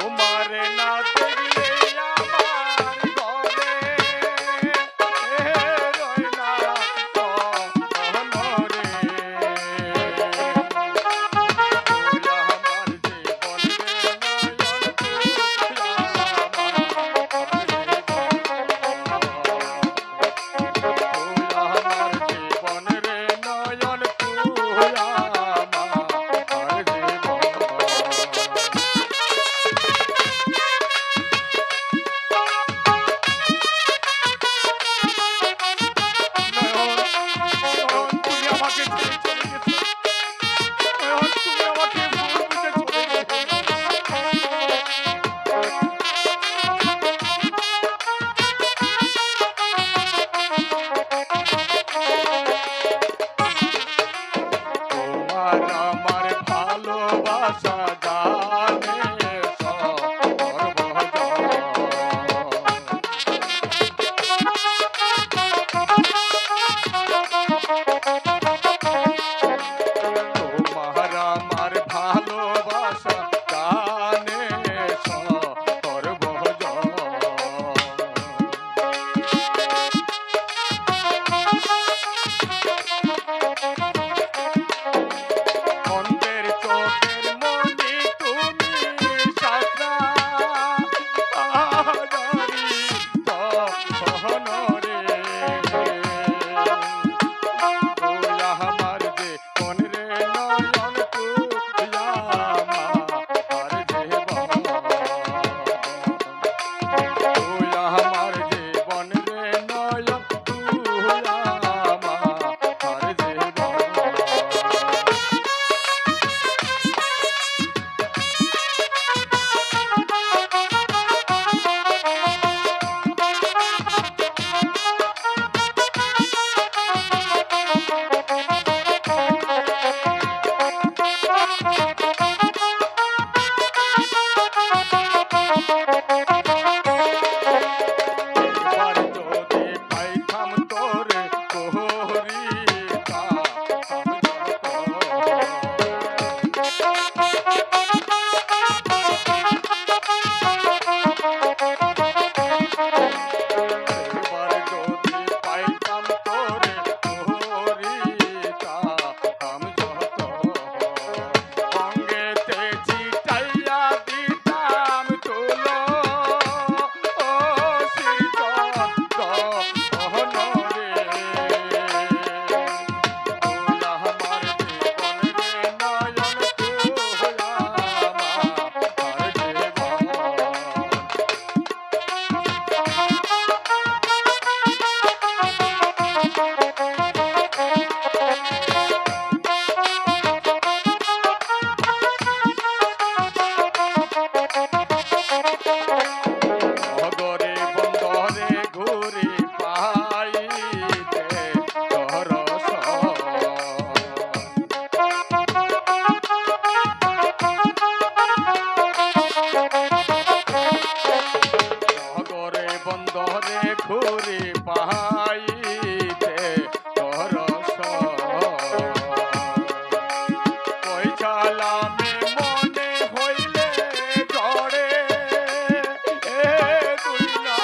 तुम्हारे नाथ জান আমার ভালোবাসা ঘুরি পাহাইতে পরশ। পয়সালামে মনে হইলে ডরে এ দুই না